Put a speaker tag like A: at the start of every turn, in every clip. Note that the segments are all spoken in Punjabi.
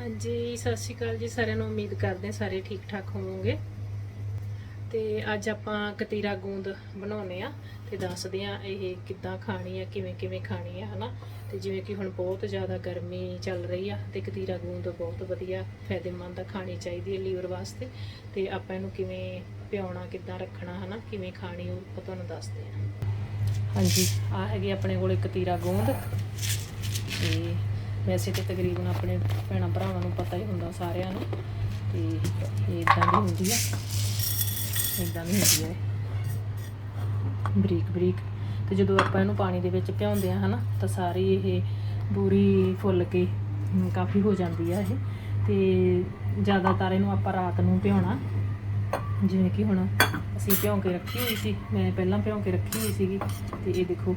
A: ਹਾਂਜੀ ਸਤਿ ਸ਼੍ਰੀ ਅਕਾਲ ਜੀ ਸਾਰਿਆਂ ਨੂੰ। ਉਮੀਦ ਕਰਦੇ ਹਾਂ ਸਾਰੇ ਠੀਕ ਠਾਕ ਹੋਵੋਗੇ। ਤੇ ਅੱਜ ਆਪਾਂ ਕਤੀਰਾ ਗੂੰਦ ਬਣਾਉਨੇ ਆ ਤੇ ਦੱਸਦੇ ਆ ਇਹ ਕਿੱਦਾਂ ਖਾਣੀ ਆ ਕਿਵੇਂ ਕਿਵੇਂ ਖਾਣੀ ਆ ਹਨਾ? ਤੇ ਜਿਵੇਂ ਕਿ ਹੁਣ ਬਹੁਤ ਜ਼ਿਆਦਾ ਗਰਮੀ ਚੱਲ ਰਹੀ ਆ ਤੇ ਕਤੀਰਾ ਗੂੰਦ ਬਹੁਤ ਵਧੀਆ ਫਾਇਦੇਮੰਦ ਆ ਖਾਣੀ ਚਾਹੀਦੀ ਹੈ ਲੀਵਰ ਵਾਸਤੇ। ਤੇ ਆਪਾਂ ਇਹਨੂੰ ਕਿਵੇਂ ਪਿਆਉਣਾ ਕਿੱਦਾਂ ਰੱਖਣਾ ਹਨਾ? ਕਿਵੇਂ ਖਾਣੀ ਉਹ ਆਪਾਂ ਤੁਹਾਨੂੰ ਦੱਸਦੇ ਆ ਹਾਂਜੀ। ਆ ਹੈਗੇ ਆਪਣੇ ਕੋਲ ਕਤੀਰਾ ਗੂੰਦ। ਤੇ ਵੈਸੇ ਤੇ ਤਕਰੀਬਨ ਆਪਣੇ ਭੈਣਾਂ ਭਰਾਵਾਂ ਨੂੰ ਪਤਾ ਹੀ ਹੁੰਦਾ ਸਾਰਿਆਂ ਨੂੰ, ਤੇ ਇਹ ਇਦਾਂ ਦੀ ਹੁੰਦੀ ਆ। ਇਦਾਂ ਦੀ ਹੁੰਦੀ ਆ ਬਰੀਕ ਬਰੀਕ। ਤੇ ਜਦੋਂ ਆਪਾਂ ਇਹਨੂੰ ਪਾਣੀ ਦੇ ਵਿੱਚ ਭਿਉਂਦੇ ਆ ਹਨਾ, ਤਾਂ ਸਾਰੀ ਇਹ ਬੂਰੀ ਫੁੱਲ ਕੇ ਕਾਫੀ ਹੋ ਜਾਂਦੀ ਆ ਇਹ। ਤੇ ਜ਼ਿਆਦਾਤਰ ਇਹਨੂੰ ਆਪਾਂ ਰਾਤ ਨੂੰ ਭਿਉਣਾ। ਜਿਵੇਂ ਕਿ ਹੁਣ ਅਸੀਂ ਭਿਉਂ ਕੇ ਰੱਖੀ ਹੋਈ ਸੀ, ਮੈਂ ਪਹਿਲਾਂ ਭਿਉਂ ਕੇ ਰੱਖੀ ਹੋਈ ਸੀਗੀ, ਤੇ ਇਹ ਦੇਖੋ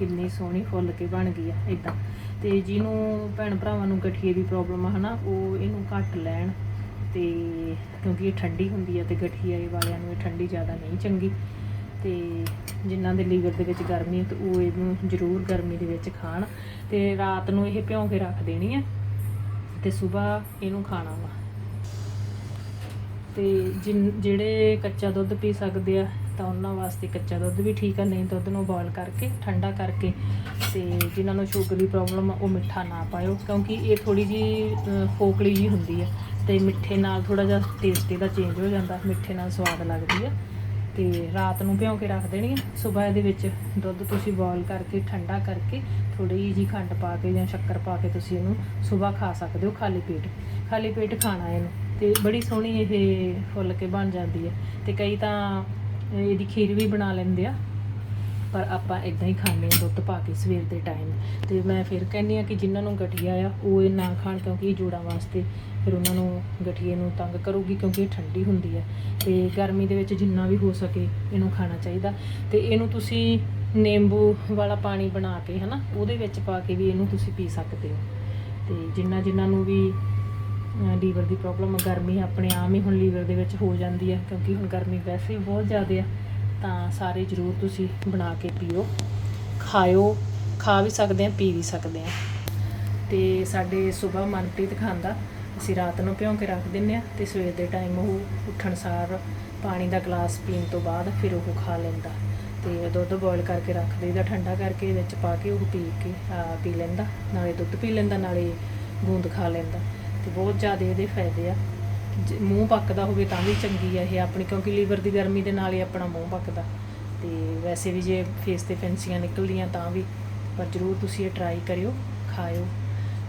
A: ਕਿੰਨੀ ਸੋਹਣੀ ਫੁੱਲ ਕੇ ਬਣ ਗਈ ਆ ਇਦਾਂ ਤੇ ਜਿਹਨੂੰ ਭੈਣ ਭਰਾਵਾਂ ਨੂੰ ਗਠੀਏ ਦੀ ਪ੍ਰੋਬਲਮ ਆ ਹਨਾ, ਉਹ ਇਹਨੂੰ ਘੱਟ ਲੈਣ ਤੇ ਕਿਉਂਕਿ ਇਹ ਠੰਡੀ ਹੁੰਦੀ ਆ ਤੇ ਗਠੀਏ ਵਾਲਿਆਂ ਨੂੰ ਇਹ ਠੰਡੀ ਜ਼ਿਆਦਾ ਨਹੀਂ ਚੰਗੀ। ਤੇ ਜਿਨ੍ਹਾਂ ਦੇ ਲੀਵਰ ਦੇ ਵਿੱਚ ਗਰਮੀ ਆ ਤੇ ਉਹ ਇਹਨੂੰ ਜ਼ਰੂਰ ਗਰਮੀ ਦੇ ਵਿੱਚ ਖਾਣ ਤੇ ਰਾਤ ਨੂੰ ਇਹ ਭਿਉਂ ਕੇ ਰੱਖ ਦੇਣੀ ਆ ਤੇ ਸਵੇਰ ਇਹਨੂੰ ਖਾਣਾ ਵਾ। ਤੇ ਜਿਨ ਜਿਹੜੇ ਕੱਚਾ ਦੁੱਧ ਪੀ ਸਕਦੇ ਆ, ਤਾਂ ਉਹਨਾਂ ਵਾਸਤੇ ਕੱਚਾ ਦੁੱਧ ਵੀ ਠੀਕ ਆ, ਨਹੀਂ ਦੁੱਧ ਨੂੰ ਬੋਇਲ ਕਰਕੇ, ਠੰਡਾ ਕਰਕੇ ਤੇ ਜਿਨ੍ਹਾਂ ਨੂੰ ਸ਼ੂਗਰ ਦੀ ਪ੍ਰੋਬਲਮ ਆ, ਉਹ ਮਿੱਠਾ ਨਾ ਪਾਇਓ, ਕਿਉਂਕਿ ਇਹ ਥੋੜੀ ਜੀ ਫੋਕਲੀ ਜੀ ਹੁੰਦੀ ਆ ਤੇ ਮਿੱਠੇ ਨਾਲ ਥੋੜਾ ਜਿਹਾ ਟੇਸਟ ਇਹਦਾ ਚੇਂਜ ਹੋ ਜਾਂਦਾ, ਮਿੱਠੇ ਨਾਲ ਸਵਾਦ ਲੱਗਦੀ ਆ ਤੇ ਰਾਤ ਨੂੰ ਭਿਉਂ ਕੇ ਰੱਖ ਦੇਣੀ ਆ, ਸਵੇਰ ਇਹਦੇ ਵਿੱਚ ਦੁੱਧ ਤੁਸੀਂ ਬੋਇਲ ਕਰਕੇ, ਠੰਡਾ ਕਰਕੇ ਥੋੜੀ ਜੀ ਖੰਡ ਪਾ ਕੇ ਜਾਂ ਸ਼ੱਕਰ ਪਾ ਕੇ ਤੁਸੀਂ ਇਹਨੂੰ ਸਵੇਰ ਖਾ ਸਕਦੇ ਹੋ ਖਾਲੀ ਪੇਟ ਖਾਲੀ ਪੇਟ ਖਾਣਾ ਇਹਨੂੰ। ਤੇ ਬੜੀ ਸੋਹਣੀ ਇਹ ਫੁੱਲ ਕੇ ਬਣ ਜਾਂਦੀ ਹੈ। ਤੇ ਕਈ ਤਾਂ ਇਹਦੀ ਖੀਰ ਵੀ ਬਣਾ ਲੈਂਦੇ ਆ। ਪਰ ਆਪਾਂ ਇਦਾਂ ਹੀ ਖਾਂਦੇ ਹਾਂ ਦੁੱਧ ਪਾ ਕੇ ਸਵੇਰ ਦੇ ਟਾਈਮ ਤੇ ਮੈਂ ਫਿਰ ਕਹਿੰਦੀ ਆ ਕਿ ਜਿਨ੍ਹਾਂ ਨੂੰ ਗਠੀਆ ਆ, ਉਹ ਇਹ ਨਾ ਖਾਣ ਕਿਉਂਕਿ ਇਹ ਜੋੜਾਂ ਵਾਸਤੇ ਫਿਰ ਉਹਨਾਂ ਨੂੰ ਗਠੀਏ ਨੂੰ ਤੰਗ ਕਰੂਗੀ ਕਿਉਂਕਿ ਇਹ ਠੰਡੀ ਹੁੰਦੀ ਹੈ। ਤੇ ਗਰਮੀ ਦੇ ਵਿੱਚ ਜਿੰਨਾ ਵੀ ਹੋ ਸਕੇ ਇਹਨੂੰ ਖਾਣਾ ਚਾਹੀਦਾ। ਤੇ ਇਹਨੂੰ ਤੁਸੀਂ ਨਿੰਬੂ ਵਾਲਾ ਪਾਣੀ ਬਣਾ ਕੇ ਹਨਾ, ਉਹਦੇ ਵਿੱਚ ਪਾ ਕੇ ਵੀ ਇਹਨੂੰ ਤੁਸੀਂ ਪੀ ਸਕਦੇ ਹੋ। ਤੇ ਜਿੰਨਾ ਜਿਨ੍ਹਾਂ ਨੂੰ ਵੀ ਲੀਵਰ ਦੀ ਪ੍ਰੋਬਲਮ ਗਰਮੀ ਆਪਣੇ ਆਮ ਹੀ ਹੁਣ ਲੀਵਰ ਦੇ ਵਿੱਚ ਹੋ ਜਾਂਦੀ ਹੈ ਕਿਉਂਕਿ ਹੁਣ ਗਰਮੀ ਵੈਸੇ ਹੀ ਬਹੁਤ ਜ਼ਿਆਦਾ ਆ, ਤਾਂ ਸਾਰੇ ਜ਼ਰੂਰ ਤੁਸੀਂ ਬਣਾ ਕੇ ਪੀਓ, ਖਾਇਓ, ਖਾ ਵੀ ਸਕਦੇ ਆ, ਪੀ ਵੀ ਸਕਦੇ ਆ। ਤੇ ਸਾਡੇ ਸਵੇਰ ਮਨਪ੍ਰੀਤ ਖਾਂਦਾ, ਅਸੀਂ ਰਾਤ ਨੂੰ ਭਿਉਂ ਕੇ ਰੱਖ ਦਿੰਨੇ ਆ, ਤੇ ਸਵੇਰ ਦੇ ਟਾਈਮ ਉਹ ਉੱਠਣ ਸਾਰ ਪਾਣੀ ਦਾ ਗਲਾਸ ਪੀਣ ਤੋਂ ਬਾਅਦ ਫਿਰ ਉਹ ਖਾ ਲੈਂਦਾ। ਤੇ ਦੁੱਧ ਬੋਇਲ ਕਰਕੇ ਰੱਖ ਦੇਈਦਾ, ਠੰਡਾ ਕਰਕੇ ਵਿੱਚ ਪਾ ਕੇ ਉਹ ਪੀ ਕੇ ਪੀ ਲੈਂਦਾ, ਨਾਲੇ ਦੁੱਧ ਪੀ ਲੈਂਦਾ, ਨਾਲੇ ਗੂੰਦ ਖਾ ਲੈਂਦਾ। ਤੇ ਬਹੁਤ ਜ਼ਿਆਦਾ ਇਹਦੇ ਫਾਇਦੇ ਆ। ਜੇ ਮੂੰਹ ਪੱਕਦਾ ਹੋਵੇ ਤਾਂ ਵੀ ਚੰਗੀ ਆ ਇਹ ਆਪਣੀ, ਕਿਉਂਕਿ ਲੀਵਰ ਦੀ ਗਰਮੀ ਦੇ ਨਾਲ ਹੀ ਆਪਣਾ ਮੂੰਹ ਪੱਕਦਾ। ਤੇ ਵੈਸੇ ਵੀ ਜੇ ਫੇਸ ਤੇ ਫੈਂਸੀਆਂ ਨਿਕਲਦੀਆਂ ਤਾਂ ਵੀ, ਪਰ ਜ਼ਰੂਰ ਤੁਸੀਂ ਇਹ ਟਰਾਈ ਕਰਿਓ, ਖਾਇਓ।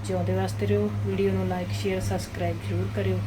A: ਜਿਉਂਦੇ ਵਾਸਤੇ ਰਹੋ ਵੀਡੀਓ ਨੂੰ ਲਾਈਕ ਸ਼ੇਅਰ ਸਬਸਕ੍ਰਾਈਬ ਜ਼ਰੂਰ ਕਰਿਓ।